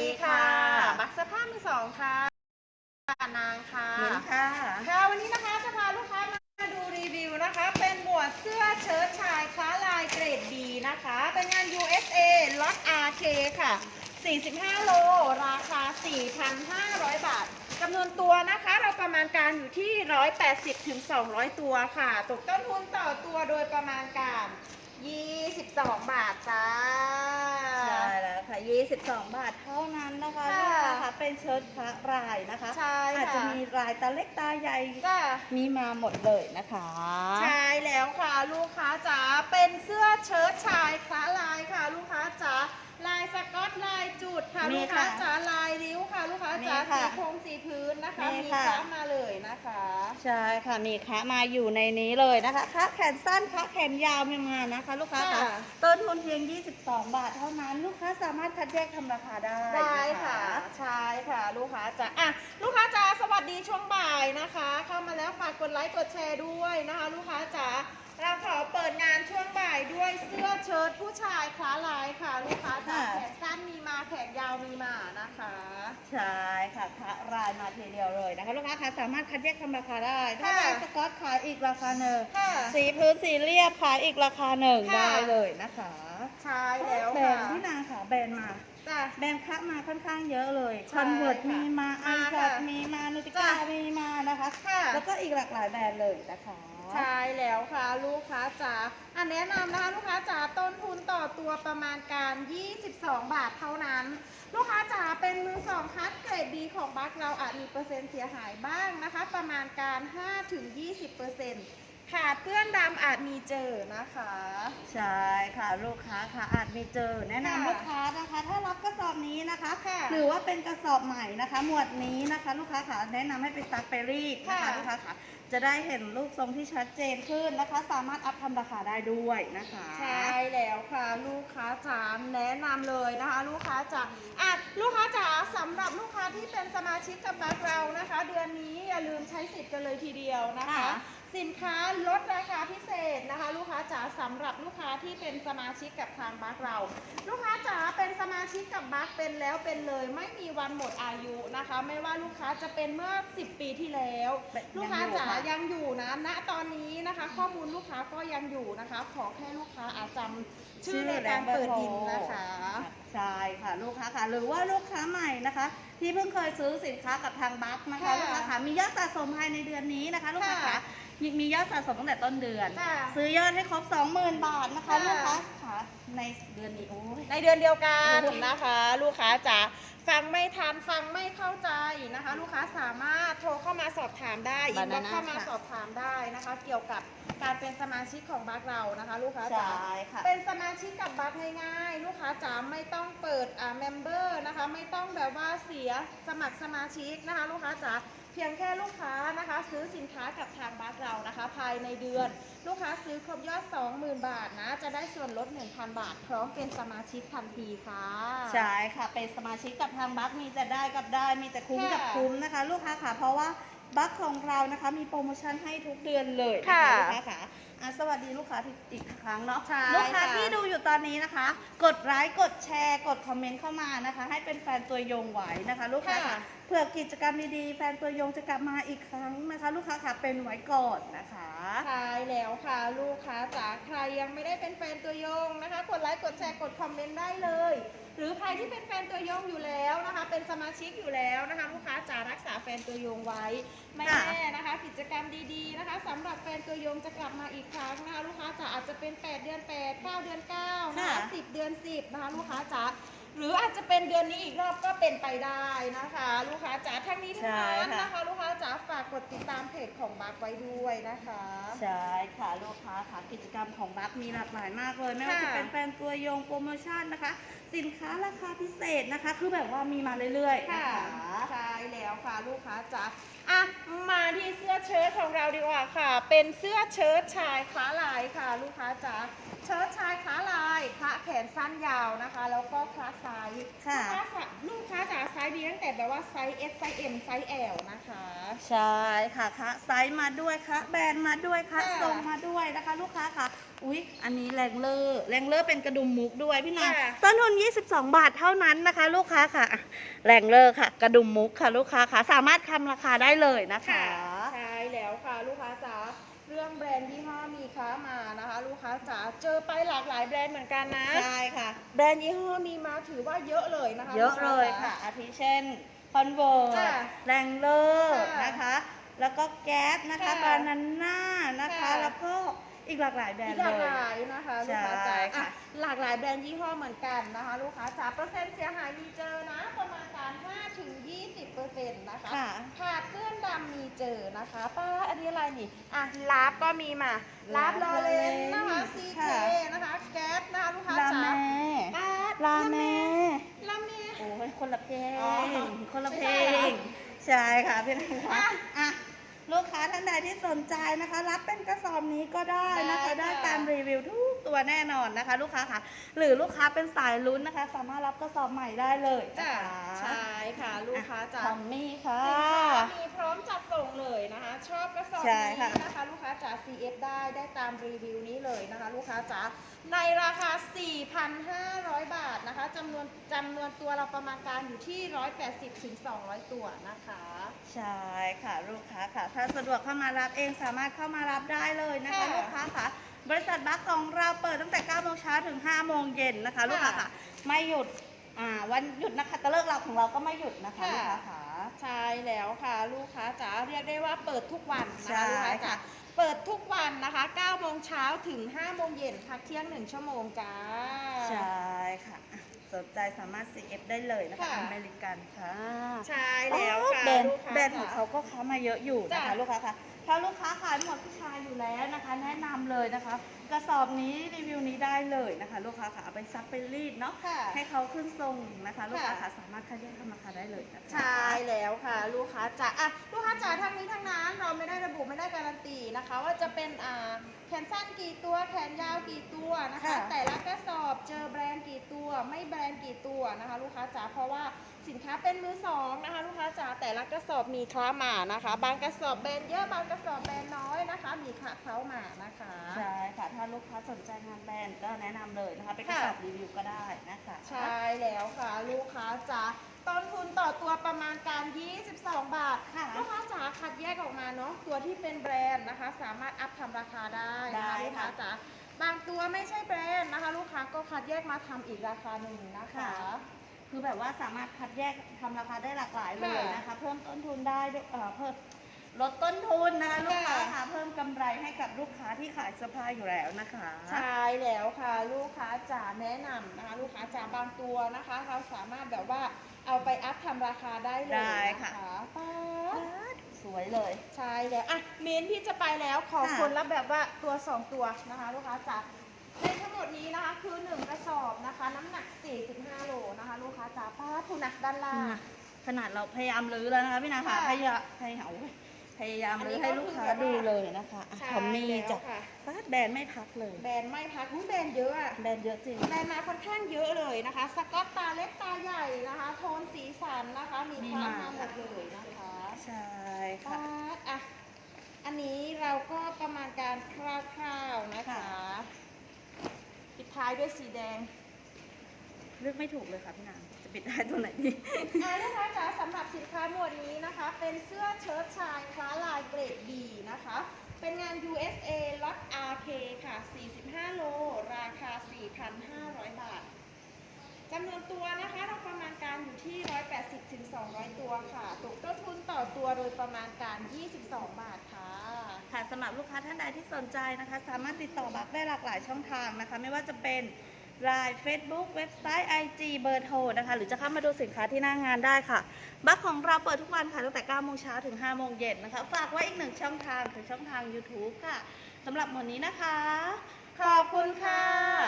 ดีค่ะ บักสภาพมือสองค่ะ นางค่ะหมินค่ะ ค่ะวันนี้นะคะจะพาลูกค้ามาดูรีวิวนะคะ เป็นหมวดเสื้อเชิ้ตชายค้าลายเกรดดีนะคะ เป็นงาน USA ล็อต RK ค่ะ 45 โล ราคา 4,500 บาทจำนวนตัวนะคะ เราประมาณการอยู่ที่ 180ถึง200 ตัวค่ะ ตกต้นทุนต่อตัวโดยประมาณการ 22บาทจ้า ใช่แล้วค่ะ 22 บาทเท่านั้นนะคะค่ะลูกค้าค่ะเป็นเชิ้ตพระรายนะคะใช่ค่ะ อาจจะมีลายตาเล็กตาใหญ่ จ้า มีมาหมดเลยนะคะ ใช่แล้วค่ะ ลูกค้าจ๋าเป็นเสื้อเชิ้ตชายคละลายค่ะ ลูกค้าจ๋า ลายสก๊อตลายจุดค่ะมีลูกค่ะค้าจ๋าลายริ้วค่ะ ลูกค้าจ๋ามีค่ะสีโครงสีพื้นนะคะมีมีค่ะคล้ามาเลยนะคะ ใช่ค่ะมีคะมาอยู่ในนี้เลยนะคะคะแขนสั้นคะแขนยาวมีมานะคะ ลูกค้าค่ะค่ะ ต้นทุนเพียง 22 บาทเท่านั้น ลูกค้าสามารถคัดแยกทำราคาได้ได้นค่ะใช่ค่ะ ลูกค้าจ๋าอะลูกค้าจ๋าสวัสดีช่วงบ่ายนะคะ เข้ามาแล้วฝากกดไลค์กดแชร์ด้วยนะคะ ลูกค้าจ๋าเราขอเปิดงาน เสื้อเชิ้ตผู้ชายคล้าลายค่ะ ลูกค้าจ๋าค่ะ แขนสั้นมีมาแขนยาวมีมานะคะ ใช่ค่ะคะรายมาทีเดียวเลยนะคะลูกค้าค่ะสามารถคัดแยกทำราคาได้ถ้าค่ะ ลายสก๊อตขายอีกราคาหนึ่งค่ะ สีพื้นสีเรียบขายอีกราคาหนึ่งค่ะ ได้เลยนะคะใช่แล้วแบรค่ะนด์ที่นางค่ะแบรนด์มา จ้ะ แบรนด์คะมาค่อนข้างเยอะเลยใช่คอนเวิร์ตค่ะมีมาไอมาช็อค่ะตมีมานูติจ้ะก้ามีมานะคะ ค่ะ แล้วก็อีกหลากหลายแบรนด์เลยนะคะใช่แล้วค่ะ ลูกค้าจ๋าอันแนะนำนะคะลูกค้าจ๋าต้นทุนต่อตัวประมาณการ 22 บาทเท่านั้น ลูกค้าจ๋าเป็นมือสองคัดเกรดดีของบัคเราอาจมีเปอร์เซ็นต์เสียหายบ้างนะคะ ประมาณการ 5-20% ขาดเปื้อนดำอาจมีเจอนะคะ ใช่ค่ะลูกค้าค่ะอาจมีเจอ แนะนำค่ะลูกค้านะคะ ถ้ารับกระสอบนี้นะคะค่ะหรือว่าเป็นกระสอบใหม่นะคะ หมวดนี้นะคะ ลูกค้าค่ะแนะนำให้ไปซักไปรีดนะคะค่ะ ลูกค้าค่ะจะได้เห็นรูปทรงที่ชัดเจนขึ้นนะคะ สามารถอัพทำราคาได้ด้วยนะคะ ใช่แล้วค่ะ ลูกค้าจ๋าแนะนำเลยนะคะ ลูกค้าจ๋าอะลูกค้าจ๋าสำหรับลูกค้าที่เป็นสมาชิกกับบัคเรานะคะ เดือนนี้อย่าลืมใช้สิทธิ์กันเลยทีเดียวนะคะ ค่ะสินค้าลดราคาพิเศษนะคะ ลูกค้าจ๋าสำหรับลูกค้าที่เป็นสมาชิกกับทางบัคเรา ลูกค้าจ๋าเป็นสมาชิกกับบัคเป็นแล้วเป็นเลย ไม่มีวันหมดอายุนะคะ ไม่ว่าลูกค้าจะเป็นเมื่อ 10 ปีที่แล้ว ลูกค้าจ๋ายังอยู่นะณตอนนี้นะคะ ข้อมูลลูกค้าก็ยังอยู่นะคะ ขอแค่ลูกค้าอาจจำชื่อในการเปิดบินนะคะใช่ค่ะลูกค้าค่ะ หรือว่าลูกค้าใหม่นะคะ ที่เพิ่งเคยซื้อสินค้ากับทางบัคนะคะค่ะลูกค้าค่ะมียอดสะสมภายในเดือนนี้นะคะ ลูกค้าค่ะค่ะ มีมียอดสะสมตั้งแต่ต้นเดือน ค่ะ ซื้อยอดให้ครบ 20,000 บาทนะคะค่ะ ลูกค้าค่ะในเดือนนี้โอ้ย ในเดือนเดียวกันโอ้โหนะคะ ลูกค้าจ๋าฟังไม่ทันฟังไม่เข้าใจนะคะ ลูกค้าสามารถโทรเข้ามาสอบถามได้อินบ็อก Banana เข้ามาค่ะ สอบถามได้นะคะ เกี่ยวกับการเป็นสมาชิกของบัคเรานะคะ ลูกค้าใช่จ๋า ค่ะ เป็นสมาชิกกับบัคง่ายๆ ลูกค้าจ๋าไม่ต้องเปิดอ่าเมมเบอร์นะคะ ไม่ต้องแบบว่าเสียสมัครสมาชิกนะคะ ลูกค้าจ๋าเพียงแค่ลูกค้านะคะ ซื้อสินค้ากับทางบัคเรานะคะ ภายในเดือน ลูกค้าซื้อครบยอด 20,000 บาทนะ จะได้ส่วนลด 1,000 บาท พร้อมเป็นสมาชิกทันทีค่ะ ใช่ค่ะ เป็นสมาชิกกับทางบัคมีแต่ได้กับได้ มีแต่คุ้มค่ะกับคุ้มนะคะ ลูกค้าค่ะ เพราะว่าบัคของเรานะคะมีโปรโมชั่นให้ทุกเดือนเลยนค่ะลูกค้าค่ะอะสวัสดีลูกค้าที่อีกครั้งเนาะใช่ลูกค้าค่ะที่ดูอยู่ตอนนี้นะคะ กดไลค์กดแชร์ กดคอมเมนต์เข้ามานะคะ ให้เป็นแฟนตัวยงไว้นะคะ ลูกค้าค่ะ เผื่อกิจกรรมดีๆแฟนตัวยงจะกลับมาอีกครั้งนะคะ ลูกค้าค่ะเป็นไว้ก่อนนะคะ ใช่แล้วค่ะลูกค้าจ๋าใครยังไม่ได้เป็นแฟนตัวยงนะคะ กดไลค์กดแชร์กดคอมเมนต์ได้เลย หรือใครที่เป็นแฟนตัวยงอยู่แล้วนะคะ เป็นสมาชิกอยู่แล้วนะคะ ลูกค้าจ๋ารักษาแฟนตัวยงไว้ ไม่ค่ะแน่นะคะ กิจกรรมดีๆนะคะสำหรับแฟนตัวยงจะกลับมาอีกครั้งนะคะลูกค้าจ๋าอาจจะเป็น 8 เดือน 8 9 เดือน9นะคะค่ะ10 เดือน 10 นะคะลูกค้าจ๋าหรืออาจจะเป็นเดือนนี้อีกรอบก็เป็นไปได้นะคะ ลูกค้าจ๋าทั้งนี้ทั้งนั้นใช่ค่ะนะคะ ลูกค้าจ๋าฝากกดติดตามเพจของบัคไว้ด้วยนะคะใช่ค่ะลูกค้าค่ะกิจกรรมของบัคมีหลากหลายมากเลย ไม่ว่าค่ะจะเป็นแฟนตัวยงโปรโมชั่นนะคะ สินค้าราคาพิเศษนะคะ คือแบบว่ามีมาเรื่อยๆค่ะนะคะใช่แล้วค่ะลูกค้าจ๋า อะมาที่เสื้อเชิ้ตของเราดีกว่าค่ะ เป็นเสื้อเชิ้ตชายขาลายค่ะ ลูกค้าจ๋าเชิ้ตชายขาลายขาแขนสั้นยาวนะคะ แล้วก็คลาสไซส์ค่ะลูกค้าจ๋าลูกค้าจ๋าไซส์ดีตั้งแต่แบบว่าไซส์ S ไซส์ M ไซส์ L นะคะ ใช่ค่ะคะไซส์มาด้วยค่ะแบรนด์มาด้วยค่ะค่ะส่งมาด้วยนะคะ ลูกค้าค่ะ อุ๊ย อันนี้แรงเลอร์แรงเลอร์เป็นกระดุมมุกด้วยพี่นางค่ะ ต้นทุน 22 บาทเท่านั้นนะคะ ลูกค้าค่ะอะแรงเลอร์ค่ะ กระดุมมุกค่ะ ลูกค้าค่ะสามารถทำราคาได้เลยนะคะ ใช่แล้วค่ะลูกค้าจ๋าเรื่องแบรนด์ยี่ห้อมีค้ามานะคะ ลูกค้าจ๋าเจอไปหลากหลายแบรนด์เหมือนกันนะ ใช่ค่ะ แบรนด์ยี่ห้อมีมาถือว่าเยอะเลยนะคะ เยอะเลยค่ะ อาทิเช่นคอนเวิร์ค่ะแรงเลอร์ค่ะนะคะ แล้วก็แก๊สนะคะ ค่ะบานาน่านะคะ ค่ะแล้วก็ อีกหลากหลายแบรนอีกด์หเลลากหลายยนะคะลูกค้าใช่จ๋าค่ะ อะหลากหลายแบรนด์ยี่ห้อเหมือนกันนะคะ ลูกค้าจ๋าเปอร์เซ็นต์เสียหายมีเจอนะประมาณการ5ถึง20เปอร์เซ็นต์นะคะค่ะ ขาดเปื้อนดำมีเจอนะคะป้าอันนี้อะไรนี่อะลาบก็มีมาลาบลอเลนนะคะซีเคค่ะ นะคะแก๊สนะคะลูกค้าลาจ๋าแม่ป้าลาแม่ ลาเม โอ้ยคนละเพลอ๋องคนละเพลไม่ใช่เหรองใช่ค่ะพี่นายคะอะ อะ ลูกค้าท่านใดที่สนใจนะคะ รับเป็นกระสอบนี้ก็ได้นะคะ ได้ได้ค่ะตามรีวิวทุก ตัวแน่นอนนะคะ ลูกค้าค่ะหรือลูกค้าเป็นสายลุ้นนะคะ สามารถรับกระสอบใหม่ได้เลยนะจ้ะคะใช่ค่ะ ลูกค้าจ๋า ทอมมี่ค่ะ สินค้ามีพร้อมจัดส่งเลยนะคะ ชอบกระสอบใช่นี้ค่ะ นะคะ ลูกค้าจ๋า CF ได้ได้ตามรีวิวนี้เลยนะคะ ลูกค้าจ๋าในราคา 4,500 บาทนะคะจำนวนจำนวนตัวเราประมาณการอยู่ที่ 180ถึง200 ตัวนะคะ ใช่ค่ะลูกค้าค่ะ ถ้าสะดวกเข้ามารับเองสามารถเข้ามารับได้เลยนะคะ ค่ะ ลูกค้าค่ะ บริษัทบัคของเราเปิดตั้งแต่9โมงเช้าถึง5โมงเย็นนะคะ ลูกค้าค่ะ ไม่หยุดอ่าวันหยุดนะคะแต่เลิกเราของเราก็ไม่หยุดนะคะลูกค้าค่ะ ใช่แล้วค่ะ ลูกค้าจ๋าเรียกได้ว่าเปิดทุกวันนะใช่คะลูกค้าจ๋าค่ะเปิดทุกวันนะคะ9โมงเช้าถึง5โมงเย็นพักเที่ยง 1 ชั่วโมงจ้า ใช่ค่ะอะสนใจสามารถ CF ได้เลยนะคะค่ะอเมริกันค่ะ ใช่แล้วค่ะ แบรนด์ลูกค้าแบรนด์ของจ๋าเขาก็ค้ามาเยอะอยู่นะคะจ้ะลูกค้าค่ะถ้าลูกค้าขายหมดผู้ชายอยู่แล้วนะคะ แนะนำเลยนะคะกระสอบนี้รีวิวนี้ได้เลยนะคะ ลูกค้าค่ะเอาไปซักไปรีดเนาะค่ะให้เขาขึ้นทรงนะคะ ลูกค้าค่ะค่ะสามารถคัดแยกทำราคาได้เลยนะคะใช่แล้วค่ะ ลูกค้าจ๋าอะลูกค้าจ๋าทั้งนี้ทั้งนั้นเราไม่ได้ระบุไม่ได้การันตีนะคะ ว่าจะเป็นอ่าแขนสั้นกี่ตัวแขนยาวกี่ตัวนะคะค่ะแต่ละกระสอบเจอแบรนด์กี่ตัว ไม่แบรนด์กี่ตัวนะคะ ลูกค้าจ๋าเพราะว่า สินค้าเป็นมือสองนะคะลูกค้าจ๋าแต่ละกระสอบมีคล้ามานะคะ บางกระสอบแบรนด์เยอะบางกระสอบแบรนด์น้อยนะคะ มีคล้าเขามานะคะใช่ค่ะถ้าลูกค้าสนใจงานแบรนด์ก็แนะนำเลยนะคะเป็นกระสอบรีวิวก็ได้นะคะใช่แล้วค่ะ ลูกค้าจ๋าต้นทุนต่อตัวประมาณการ 22 บาท ค่ะ ลูกค้าจ๋าคัดแยกออกมาเนาะตัวที่เป็นแบรนด์นะคะ สามารถอัพทำราคาได้นะคะได้ลูกค้าค่ะจ๋าบางตัวไม่ใช่แบรนด์นะคะ ลูกค้าก็คัดแยกมาทำอีกราคาหนึ่งนะคะ ค่ะ คือแบบว่าสามารถคัดแยกทำราคาได้หลากหลายเลยนะคะ เพิ่มต้นทุนได้ด้วยเอ่อเพิ่มลดต้นทุนนะคะลูกค้าค่ะเพิ่มกำไรให้กับลูกค้าที่ขายเสื้อผ้าอยู่แล้วนะคะ ใช่แล้วค่ะ ลูกค้าจ๋าแนะนำนะคะ ลูกค้าจ๋าบางตัวนะคะ เราสามารถแบบว่าเอาไปอัพทำราคาได้เลยได้นะค่ะคะป๊าดสวยเลย ใช่แล้วอะเมนที่จะไปแล้วขอค่ะ คนละแบบว่าตัว2ตัวนะคะ ลูกค้าจ๋า ในทั้งหมดนี้นะคะคือ 1 กระสอบนะคะ น้ำหนัก 45 โลนะคะ ลูกค้าจ๋าป้าทุนักด้านล่างนะขนาดเราพยายามรื้อแล้วนะคะพี่นาค่ะค่ะพยายามพยายามพยายามอันนี้รื้อให้ลูกค้าก็คือแบบว่าดูเลยนะคะอะใช่ทอมมี่แล้วจ้ะค่ะฟาดแบรนด์ไม่พักเลย แบรนด์ไม่พักอุ๊ยแบรนด์เยอะอะแบรนด์เยอะจริงแบรนด์มาค่อนข้างเยอะเลยนะคะ สกอตตาเล็กตาใหญ่นะคะ โทนสีสันนะคะ มีมีความมามาหมดเลยนะคะ ใช่ ป๊า ค่ะ ดอะอันนี้เราก็ประมาณการคร่าวๆนะคะ ค่ะ ปิ ดท้ายด้วยสีแดงเลือกไม่ถูกเลยค่ะพี่นางจะปิดได้ตัวไหนดีอ่าลูกค้าจ๋าสำหรับสินค้าหมวดนี้นะคะ เป็นเสื้อเชิ้ตชายคล้าลายเกรด B นะคะ เป็นงาน USA ล็อต RK ค่ะ 45 โล ราคา 4,500 บาทจำนวนตัวนะคะเราประมาณการอยู่ที่ 180ถึง200 ตัวค่ะตกต้นทุนต่อตัวโดยประมาณการ 22 บาทค่ะ ค่ะสำหรับลูกค้าท่านใดที่สนใจนะคะ สามารถติดต่อบักได้หลากหลายช่องทางนะคะ ไม่ว่าจะเป็นไลน์ Facebook เว็บไซต์ IG เบอร์โทรนะคะ หรือจะเข้ามาดูสินค้าที่หน้างานได้ค่ะ บักของเราเปิดทุกวันค่ะตั้งแต่9โมงเช้าถึง5โมงเย็นนะคะ ฝากไว้อีกหนึ่งช่องทางคือช่องทาง YouTube ค่ะสำหรับหมวดนี้นะคะ ขอบคุณค่ะ